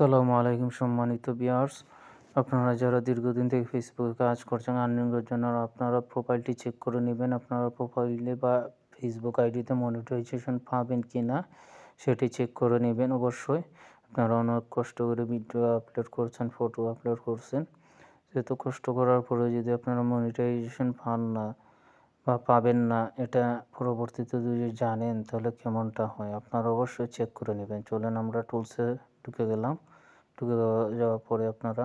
আসসালামু আলাইকুম সম্মানিত বিয়ার্স আপনারা যারা দীর্ঘদিন থেকে ফেসবুকে কাজ করছেন আর্নিংয়ের জন্য আপনারা প্রোফাইলটি চেক করে নেবেন। আপনারা প্রোফাইলে বা ফেসবুক আইডিতে মনিটাইজেশন পাবেন কি না সেটি চেক করে নেবেন অবশ্যই। আপনারা অনেক কষ্ট করে ভিডিও আপলোড করছেন ফটো আপলোড করছেন। যেহেতু কষ্ট করার পরে যদি আপনারা মনিটাইজেশন পান না বা পাবেন না, এটা পরবর্তীতে যদি জানেন তাহলে কেমনটা হয়, আপনারা অবশ্যই চেক করে নেবেন। চলেন আমরা টুলসে ঢুকে গেলাম। ঢুকে যাওয়ার পরে আপনারা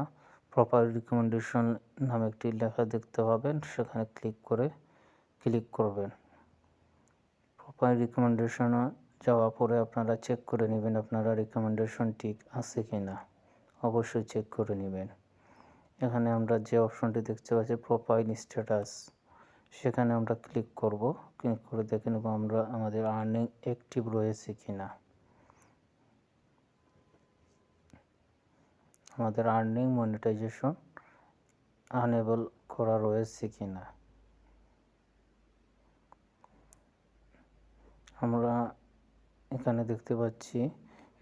প্রপার রিকমেন্ডেশন নামে একটি লেখা দেখতে পাবেন। সেখানে ক্লিক করে ক্লিক করবেন। প্রপার রিকমেন্ডেশনে যাওয়ার পরে আপনারা চেক করে নেবেন আপনারা রিকমেন্ডেশন ঠিক আছে কি না অবশ্যই চেক করে নেবেন। এখানে আমরা যে অপশনটি দেখতে পাচ্ছি প্রোফাইল স্ট্যাটাস সেখানে আমরা ক্লিক করব। ক্লিক করে দেখে নেব আমরা আমাদের আর্নিং অ্যাক্টিভ রয়েছে কি না আমাদের আর্নিং মনিটাইজেশন আনেবল করা রয়েছে কি না আমরা এখানে দেখতে পাচ্ছি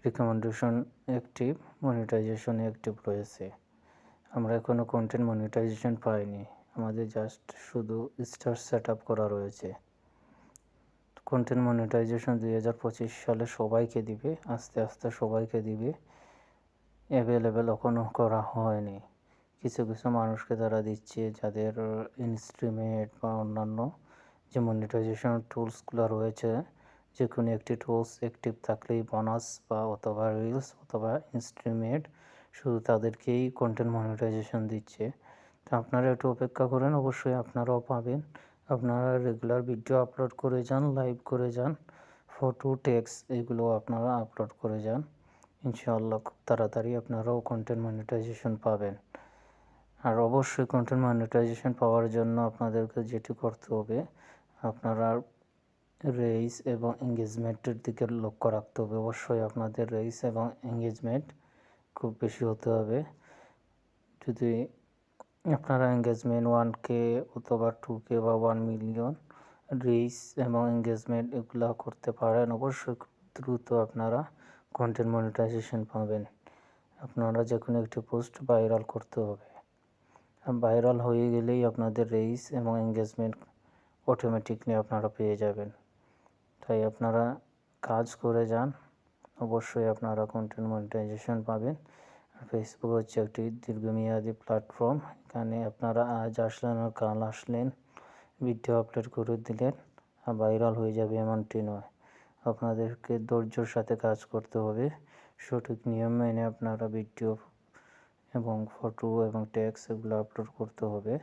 রিকমেন্ডেশন অ্যাক্টিভ মনিটাইজেশন অ্যাক্টিভ রয়েছে। আমরা এখনও কন্টেন্ট মনিটাইজেশন পাইনি, আমাদের জাস্ট শুধু স্টার সেট করা রয়েছে। কন্টেন্ট মনিটাইজেশন দুই হাজার পঁচিশ সালে সবাইকে দিবে, আস্তে আস্তে সবাইকে দিবে। অ্যাভেলেবেল এখনও করা হয়নি। কিছু কিছু মানুষকে তারা দিচ্ছে যাদের ইনস্ট্রুমেন্ট বা অন্যান্য যে মনিটাইজেশন টুলসগুলো রয়েছে, যে কোনো একটি টুলস অ্যাক্টিভ থাকলেই বোনাস বা অথবা রিলস অথবা ইনস্ট্রুমেন্ট শুধু তাদেরকেই কন্টেন্ট মনিটাইজেশন দিচ্ছে। তো আপনারা একটু অপেক্ষা করেন, অবশ্যই আপনারাও পাবেন। আপনারা রেগুলার ভিডিও আপলোড করে যান লাইভ করে যান ফটো টেক্স এগুলো আপনারা আপলোড করে যান। ইনশাআল্লাহ খুব তাড়াতাড়ি আপনারাও কন্টেন্ট মনিটাইজেশন পাবেন। আর অবশ্যই কন্টেন্ট মনিটাইজেশন পাওয়ার জন্য আপনাদেরকে যেটি করতে হবে, আপনারা রেইস এবং এঙ্গেজমেন্টের দিকে লক্ষ্য রাখতে হবে। অবশ্যই আপনাদের রেইস এবং এঙ্গেজমেন্ট খুব বেশি হতে হবে। যদি আপনারা এঙ্গেজমেন্ট ওয়ান কে অথবা টু কে বা ওয়ান মিলিয়ন রিচ এবং এঙ্গেজমেন্ট এগুলো করতে পারেন, অবশ্যই দ্রুত আপনারা কন্টেন্ট মনিটাইজেশন পাবেন। আপনারা যে কোনো একটি পোস্ট ভাইরাল করতে হবে। ভাইরাল হয়ে গেলেই আপনাদের রেইস এবং এঙ্গেজমেন্ট অটোমেটিকলি আপনারা পেয়ে যাবেন। তাই আপনারা কাজ করে যান, অবশ্যই আপনারা কন্টেন্ট মনিটাইজেশন পাবেন। ফেসবুক হচ্ছে একটি দীর্ঘমেয়াদী প্ল্যাটফর্ম এখানে আপনারা আজ আসলেন আর কাল আসলেন। ভিডিও আপলোড করে দিলেন ভাইরাল হয়ে যাবে এমনটি নয়। আপনাদেরকে ধৈর্যর সাথে কাজ করতে হবে। সঠিক নিয়ম মেনে আপনারা ভিডিও এবং ফটো এবং ট্যাক্স এগুলো আপলোড করতে হবে।